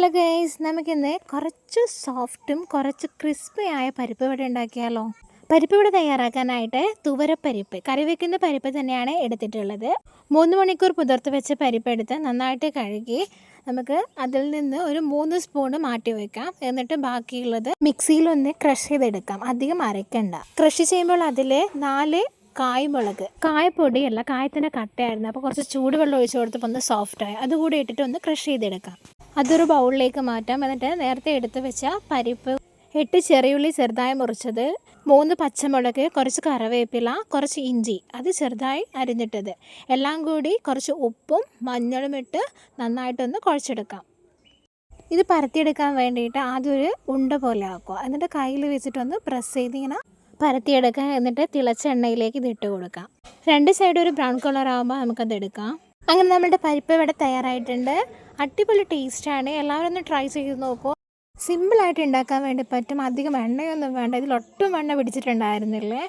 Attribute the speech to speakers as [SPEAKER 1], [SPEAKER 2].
[SPEAKER 1] Hello guys നമുക്കിന്ന് കുറച്ച് സോഫ്റ്റും കുറച്ച് ക്രിസ്പി ആയ പരിപ്പ് ഇവിടെ ഉണ്ടാക്കിയാലോ? പരിപ്പ് ഇവിടെ തയ്യാറാക്കാനായിട്ട് തുവരപ്പരിപ്പ് കറി വെക്കുന്ന പരിപ്പ് തന്നെയാണ് എടുത്തിട്ടുള്ളത്. മൂന്ന് മണിക്കൂർ പുതിർത്ത് വെച്ച പരിപ്പ് എടുത്ത് നന്നായിട്ട് കഴുകി നമുക്ക് അതിൽ നിന്ന് ഒരു മൂന്ന് സ്പൂൺ മാറ്റി വെക്കാം. എന്നിട്ട് ബാക്കിയുള്ളത് മിക്സിയിലൊന്ന് ക്രഷ് ചെയ്തെടുക്കാം. അധികം അരയ്ക്കണ്ട. ക്രഷ് ചെയ്യുമ്പോൾ അതിൽ നാല് കായ്മുളക് കായപ്പൊടിയല്ല കായത്തിന്റെ കട്ടയായിരുന്നു. അപ്പോൾ കുറച്ച് ചൂടുവെള്ളം ഒഴിച്ച് കൊടുത്തപ്പോൾ ഒന്ന് സോഫ്റ്റായി അതുകൂടി ഇട്ടിട്ട് ഒന്ന് ക്രഷ് ചെയ്തെടുക്കാം. അതൊരു ബൗളിലേക്ക് മാറ്റാം. എന്നിട്ട് നേരത്തെ എടുത്തു വെച്ച പരിപ്പ് എട്ട് ചെറിയുള്ളി ചെറുതായി മുറിച്ചത് മൂന്ന് പച്ചമുളക് കുറച്ച് കറിവേപ്പില കുറച്ച് ഇഞ്ചി അത് ചെറുതായി അരിഞ്ഞിട്ടത്. എല്ലാം കൂടി കുറച്ച് ഉപ്പും മഞ്ഞളും ഇട്ട് നന്നായിട്ടൊന്ന് കുഴച്ചെടുക്കാം. ഇത് പരത്തിയെടുക്കാൻ വേണ്ടിയിട്ട് ആദ്യം ഒരു ഉണ്ട പോലെ ആക്കുക. എന്നിട്ട് കയ്യിൽ വെച്ചിട്ടൊന്ന് പ്രസ് ചെയ്ത് ഇങ്ങനെ പരത്തിയെടുക്കുക. എന്നിട്ട് തിളച്ച എണ്ണയിലേക്ക് ഇത് ഇട്ട് കൊടുക്കാം. രണ്ട് സൈഡ് ഒരു ബ്രൗൺ കളർ ആകുമ്പോൾ നമുക്കത് എടുക്കാം. അങ്ങനെ നമ്മുടെ പരിപ്പ് ഇവിടെ തയ്യാറായിട്ടുണ്ട്. അടിപൊളി ടേസ്റ്റാണ്. എല്ലാവരും ഒന്ന് ട്രൈ ചെയ്ത് നോക്കൂ. സിമ്പിളായിട്ട് ഉണ്ടാക്കാൻ വേണ്ടി പറ്റും. അധികം എണ്ണയൊന്നും വേണ്ട. ഇതിലൊട്ടും എണ്ണ പിടിച്ചിട്ടുണ്ടായിരുന്നില്ലേ?